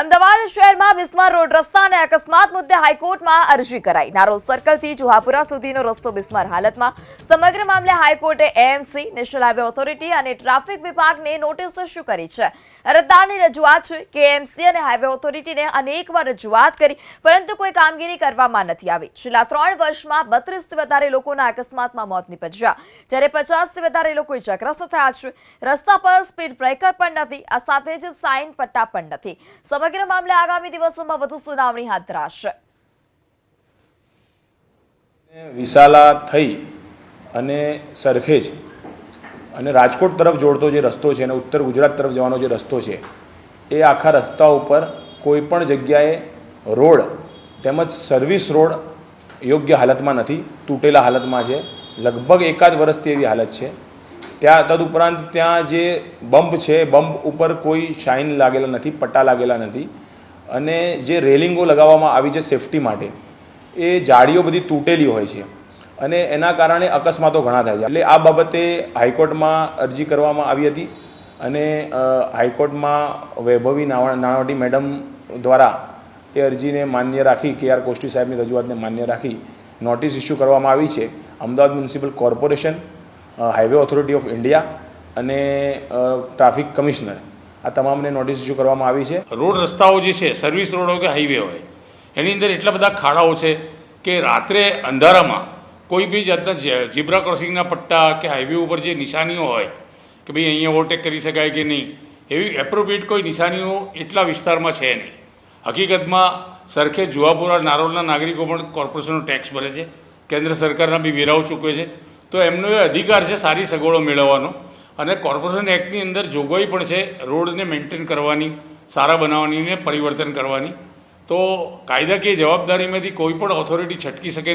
અમદાવાદ શહેરમાં બિસ્માર રોડ રસ્તા અને અકસ્માત મુદ્દે હાઈકોર્ટમાં અરજી કરાઈ. નારોલ સર્કલથી જુહાપુરા સુધીનો રસ્તો બિસ્માર હાલતમાં. સમગ્ર મામલે હાઈકોર્ટે એએમસી નેશનલ હાઈવે ઓથોરિટી અને ટ્રાફિક વિભાગને નોટિસ ઇસ્યુ કરી છે. અરજદારની રજૂઆત છે કે એએમસી અને હાઈવે ઓથોરિટીને અનેકવાર રજૂઆત કરી, પરંતુ કોઈ કામગીરી કરવામાં નથી આવી. છેલ્લા ત્રણ વર્ષમાં બત્રીસથી વધારે લોકોના અકસ્માતમાં મોત નીપજ્યા. જ્યારે પચાસથી વધારે લોકો ઇજાગ્રસ્ત થયા છે. રસ્તા પર સ્પીડ બ્રેકર પણ નથી, આ સાથે જ સાઇન પટ્ટા પણ નથી. સમગ્ર મામલે આગામી દિવસોમાં વધુ સુનાવણી હાથ ધરાશે. વિશાલા થઈ અને સરખેજ અને રાજકોટ તરફ જોડતો જે રસ્તો છે અને ઉત્તર ગુજરાત તરફ જવાનો જે રસ્તો છે, એ આખા રસ્તા ઉપર કોઈ પણ જગ્યાએ રોડ તેમજ સર્વિસ રોડ યોગ્ય હાલતમાં નથી, તૂટેલા હાલતમાં છે. લગભગ એકાદ વર્ષથી એવી હાલત છે. ત્યાં તદુપરાંત ત્યાં જે બમ્પ છે બમ્પ ઉપર કોઈ શાઇન લાગેલા નથી, પટ્ટા લાગેલા નથી. અને જે રેલિંગો લગાવવામાં આવી છે સેફટી માટે, એ જાળીઓ બધી તૂટેલી હોય છે. અને એના કારણે અકસ્માતો ઘણા થાય છે. એટલે આ બાબતે હાઈકોર્ટમાં અરજી કરવામાં આવી હતી અને હાઈકોર્ટમાં વૈભવી નાણાવટી મેડમ દ્વારા એ અરજીને માન્ય રાખી, કે આર કોષ્ટી સાહેબની રજૂઆતને માન્ય રાખી, નોટિસ ઇસ્યુ કરવામાં આવી છે. Ahmedabad Municipal Corporation Highway Authority of India અને ટ્રાફિક કમિશનર આ તમામને નોટિસ ઇસ્યુ કરવામાં આવી છે. રોડ રસ્તાઓ જે છે સર્વિસ રોડ હોય કે હાઈવે હોય, એની અંદર એટલા બધા ખાડાઓ છે કે રાત્રે અંધારામાં કોઈ બી જાતના ઝીબ્રા ક્રોસિંગના પટ્ટા કે હાઈવે ઉપર જે નિશાનીઓ હોય કે ભાઈ અહીંયા ઓવરટેક કરી શકાય કે નહીં, એવી એપ્રોપ્રિએટ કોઈ નિશાનીઓ એટલા વિસ્તારમાં છે નહીં. હકીકતમાં સરખે જુવાપુરા નારોલના નાગરિકો પણ કોર્પોરેશનનો ટેક્સ ભરે છે. કેન્દ્ર સરકારના બી વેરાઓ ચૂકવે છે. તો એમનો એ અધિકાર છે સારી સગવડો મેળવવાનો. અને કોર્પોરેશન એક્ટની અંદર જોગવાઈ પણ છે રોડને મેન્ટેન કરવાની, સારા બનાવવાની ને પરિવર્તન કરવાની. તો કાયદાકીય જવાબદારીમાંથી કોઈ પણ ઓથોરિટી છટકી શકે નહીં.